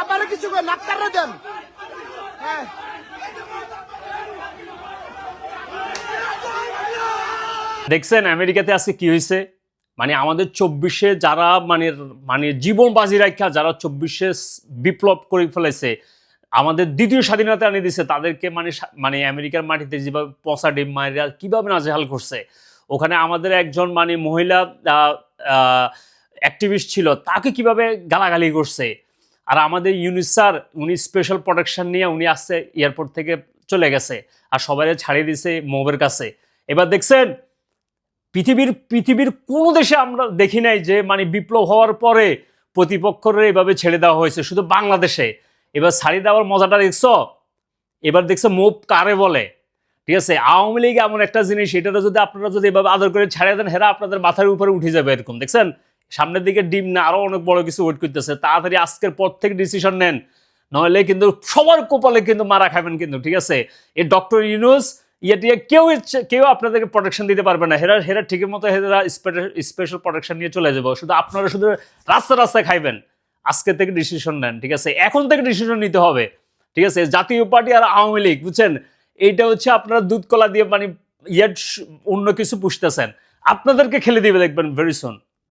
আমারও কিছু করে দেন। হ্যাঁ। দেখছেন, আমেরিকাতে আজকে কি হয়েছে? মানে আমাদের চব্বিশে যারা মানে মানে জীবন বাজি রাখা যারা চব্বিশে বিপ্লব করে ফেলেছে, আমাদের দ্বিতীয় স্বাধীনতা আনিয়ে দিছে তাদেরকে মানে মানে আমেরিকার মাটিতে যেভাবে পচা ডিম মারিয়া কীভাবে নাজেহাল করছে। ওখানে আমাদের একজন মানে মহিলা অ্যাক্টিভিস্ট ছিল, তাকে কীভাবে গালাগালি করছে? আর আমাদের ইউনিস স্যার, উনি স্পেশাল প্রোটেকশন নিয়ে উনি আসছে এয়ারপোর্ট থেকে চলে গেছে আর সবাই ছাড়িয়ে দিছে মোবের কাছে। এবার দেখছেন, পৃথিবীর পৃথিবীর কোনো দেশে আমরা দেখি নাই যে মানে বিপ্লব হওয়ার পরে প্রতিপক্ষরে এভাবে ছেড়ে দেওয়া হয়েছে, শুধু বাংলাদেশে। এবার ছাড়িয়ে দেওয়ার মজাটা দেখছ? এবার দেখছ মুভ কারে বলে। ঠিক আছে, আওয়ামী লীগ এমন একটা জিনিস এটা যদি আপনারা যদি এভাবে আদর করে ছাড়িয়ে দেন, হেরা আপনাদের মাথার উপরে উঠে যাবে এরকম, দেখছেন? সামনের দিকে ডিম না, আরও অনেক বড় কিছু ওয়েট করতেছে। তাড়াতাড়ি আজকের পর থেকে ডিসিশন নেন। নইলে কিন্তু সবার কপালে কিন্তু মারা খাবেন কিন্তু, ঠিক আছে? এই ডক্টর ইউনুস ইয়ে কেউ কেউ আপনাদেরকে প্রোটেকশন দিতে পারবে না। হেরা হেরা ঠিকই মতো হেরা স্পেশাল প্রোটেকশন নিয়ে চলে যাব। শুধু আপনারা শুধু রাস্তা রাস্তায় খাইবেন। আজকে থেকে ডিসিশন নেন, ঠিক আছে? এখন থেকে ডিসিশন নিতে হবে, ঠিক আছে? জাতীয় পার্টি আর আওয়ামী লীগ, বুঝছেন? এইটা হচ্ছে আপনারা দুধ কলা দিয়ে মানে ইয়ার অন্য কিছু পুষতেছেন। আপনাদেরকে খেলে দিবে দেখবেন ভেরি সুন